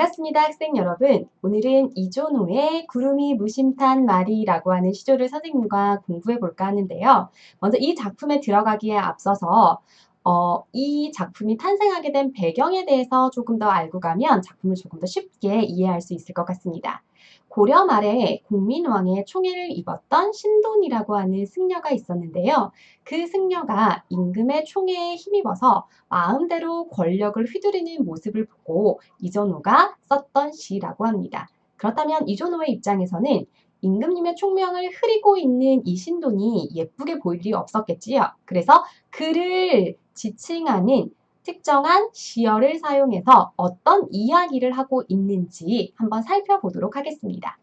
반갑습니다, 학생 여러분. 오늘은 이조노의 구름이 무심탄 말이라고 하는 시조를 선생님과 공부해 볼까 하는데요. 먼저 이 작품에 들어가기에 앞서서 어, 이 작품이 탄생하게 된 배경에 대해서 조금 더 알고 가면 작품을 조금 더 쉽게 이해할 수 있을 것 같습니다. 고려 말에 공민왕의 총애를 입었던 신돈이라고 하는 승려가 있었는데요. 그 승려가 임금의 총애에 힘입어서 마음대로 권력을 휘두르는 모습을 보고 이전호가 썼던 시라고 합니다. 그렇다면 이전호의 입장에서는 임금님의 총명을 흐리고 있는 이 신돈이 예쁘게 보일 리 없었겠지요. 그래서 그를 지칭하는 특정한 시어를 사용해서 어떤 이야기를 하고 있는지 한번 살펴보도록 하겠습니다.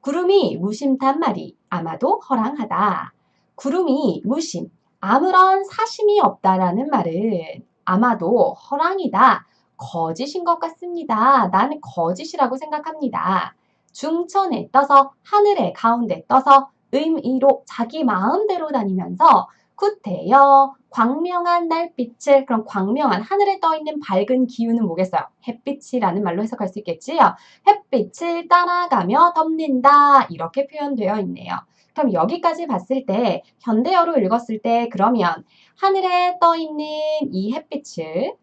구름이 무심탄 말이 아마도 허랑하다. 구름이 무심, 아무런 사심이 없다라는 말은 아마도 허랑이다. 거짓인 것 같습니다. 나는 거짓이라고 생각합니다. 중천에 떠서 하늘의 가운데 떠서 의미로 자기 마음대로 다니면서 구태여 광명한 달빛을 그럼 광명한 하늘에 떠 있는 밝은 기운은 뭐겠어요? 햇빛이라는 말로 해석할 수 있겠지요. 햇빛을 따라가며 덮는다 이렇게 표현되어 있네요. 그럼 여기까지 봤을 때 현대어로 읽었을 때 그러면 하늘에 떠 있는 이 햇빛을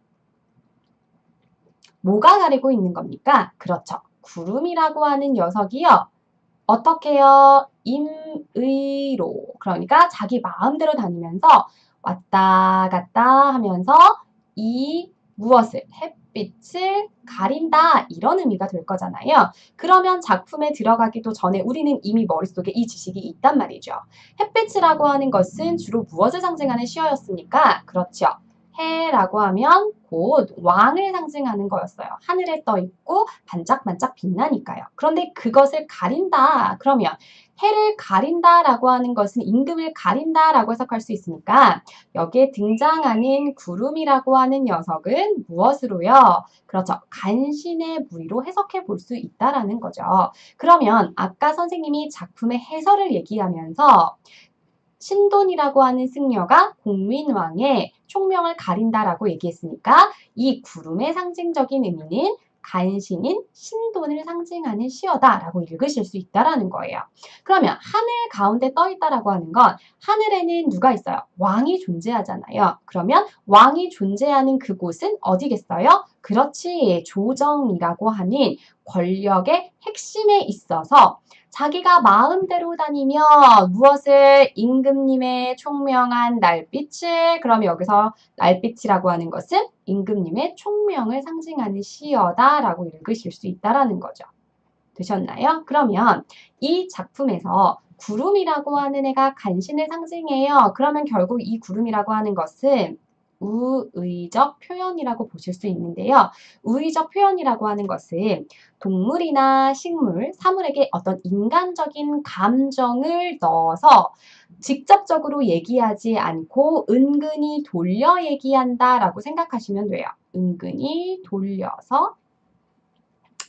뭐가 가리고 있는 겁니까? 그렇죠. 구름이라고 하는 녀석이요. 어떻게요? 임의로. 그러니까 자기 마음대로 다니면서 왔다 갔다 하면서 이 무엇을 햇빛을 가린다 이런 의미가 될 거잖아요. 그러면 작품에 들어가기도 전에 우리는 이미 머릿속에 이 지식이 있단 말이죠. 햇빛이라고 하는 것은 주로 무엇을 상징하는 시어였습니까? 그렇죠. 해라고 하면 곧 왕을 상징하는 거였어요. 하늘에 떠 있고 반짝반짝 빛나니까요. 그런데 그것을 가린다. 그러면 해를 가린다라고 하는 것은 임금을 가린다라고 해석할 수 있으니까 여기에 등장하는 구름이라고 하는 녀석은 무엇으로요? 그렇죠. 간신의 무리로 해석해 볼 수 있다라는 거죠. 그러면 아까 선생님이 작품의 해설을 얘기하면서 신돈이라고 하는 승려가 공민왕의 총명을 가린다라고 얘기했으니까 이 구름의 상징적인 의미는 간신인 신돈을 상징하는 시어다라고 읽으실 수 있다라는 거예요. 그러면 하늘 가운데 떠 있다라고 하는 건 하늘에는 누가 있어요? 왕이 존재하잖아요. 그러면 왕이 존재하는 그곳은 어디겠어요? 그렇지 조정이라고 하는 권력의 핵심에 있어서 자기가 마음대로 다니며 무엇을 임금님의 총명한 날빛을 그럼 여기서 날빛이라고 하는 것은 임금님의 총명을 상징하는 시어다라고 읽으실 수 있다라는 거죠. 되셨나요? 그러면 이 작품에서 구름이라고 하는 애가 간신을 상징해요. 그러면 결국 이 구름이라고 하는 것은 우의적 표현이라고 보실 수 있는데요. 우의적 표현이라고 하는 것은 동물이나 식물, 사물에게 어떤 인간적인 감정을 넣어서 직접적으로 얘기하지 않고 은근히 돌려 얘기한다라고 생각하시면 돼요. 은근히 돌려서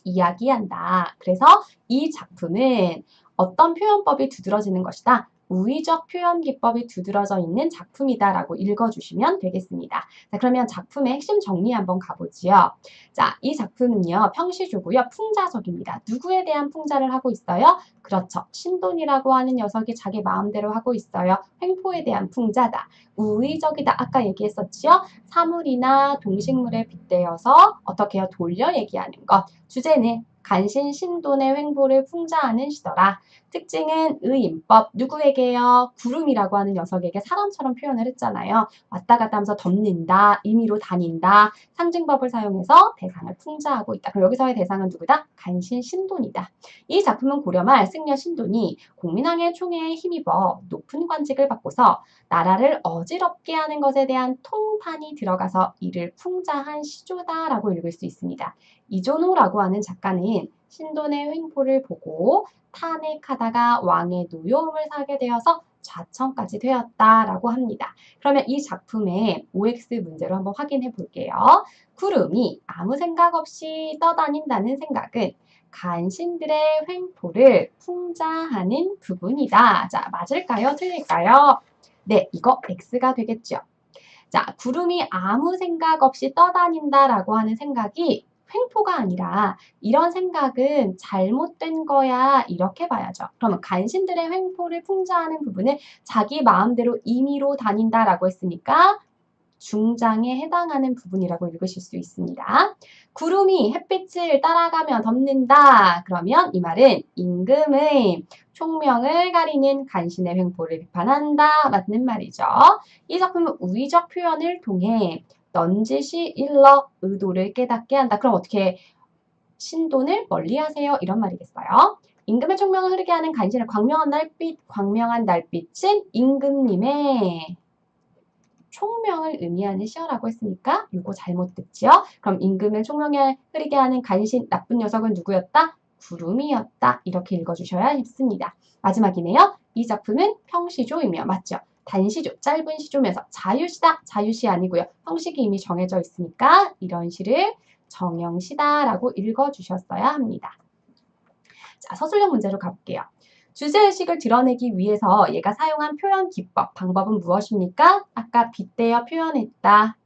이야기한다. 그래서 이 작품은 어떤 표현법이 두드러지는 것이다. 우의적 표현 기법이 두드러져 있는 작품이다라고 읽어주시면 되겠습니다. 자, 그러면 작품의 핵심 정리 한번 가보지요. 자, 이 작품은요, 평시조고요, 풍자적입니다. 누구에 대한 풍자를 하고 있어요? 그렇죠. 신돈이라고 하는 녀석이 자기 마음대로 하고 있어요. 횡포에 대한 풍자다. 우의적이다. 아까 얘기했었지요? 사물이나 동식물에 빗대어서 어떻게? 돌려 얘기하는 것. 주제는 간신 신돈의 횡보를 풍자하는 시더라. 특징은 의임법. 누구에게요? 구름이라고 하는 녀석에게 사람처럼 표현을 했잖아요. 왔다 갔다 하면서 덮는다, 임의로 다닌다, 상징법을 사용해서 대상을 풍자하고 있다. 그럼 여기서의 대상은 누구다? 간신 신돈이다. 이 작품은 고려말 승려 신돈이 공민왕의 총애에 힘입어 높은 관직을 받고서 나라를 어지럽게 하는 것에 대한 통탄이 들어가서 이를 풍자한 시조다라고 읽을 수 있습니다. 이존호라고 하는 작가는 신돈의 횡포를 보고 탄핵하다가 왕의 노여움을 사게 되어서 좌천까지 되었다라고 합니다. 그러면 이 작품의 OX 문제로 한번 확인해 볼게요. 구름이 아무 생각 없이 떠다닌다는 생각은 간신들의 횡포를 풍자하는 부분이다. 자, 맞을까요? 틀릴까요? 네, 이거 X가 되겠죠. 자, 구름이 아무 생각 없이 떠다닌다라고 하는 생각이 횡포가 아니라 이런 생각은 잘못된 거야 이렇게 봐야죠. 그러면 간신들의 횡포를 풍자하는 부분을 자기 마음대로 임의로 다닌다라고 했으니까 중장에 해당하는 부분이라고 읽으실 수 있습니다. 구름이 햇빛을 따라가며 덮는다. 그러면 이 말은 임금의 총명을 가리는 간신의 횡포를 비판한다. 맞는 말이죠. 이 작품은 우의적 표현을 통해 넌지시 일러 의도를 깨닫게 한다. 그럼 어떻게 신돈을 멀리하세요? 이런 말이겠어요. 임금의 총명을 흐르게 하는 간신의 광명한 달빛, 광명한 달빛은 임금님의 총명을 의미하는 시어라고 했으니까 이거 잘못 듣죠? 그럼 임금의 총명을 흐리게 하는 간신 나쁜 녀석은 누구였다? 구름이었다. 이렇게 읽어주셔야 했습니다. 마지막이네요. 이 작품은 평시조이며 맞죠? 단시조, 짧은 시조면서 자유시다. 자유시 아니고요. 형식이 이미 정해져 있으니까 이런 시를 정형시다라고 읽어주셨어야 합니다. 자, 서술형 문제로 가볼게요. 주제의식을 드러내기 위해서 얘가 사용한 표현 기법, 방법은 무엇입니까? 아까 빗대어 표현했다.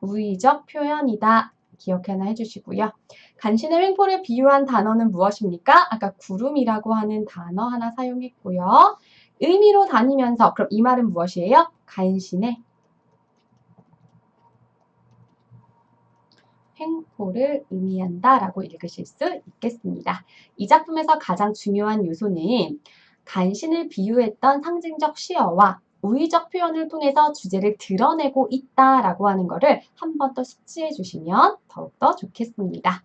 우의적 표현이다. 기억해 나 해주시고요. 간신의 횡포를 비유한 단어는 무엇입니까? 아까 구름이라고 하는 단어 하나 사용했고요. 의미로 다니면서 그럼 이 말은 무엇이에요? 간신의 횡포를 의미한다라고 읽으실 수 있겠습니다. 이 작품에서 가장 중요한 요소는 간신을 비유했던 상징적 시어와 우의적 표현을 통해서 주제를 드러내고 있다라고 하는 것을 한 번 더 숙지해 주시면 더욱더 좋겠습니다.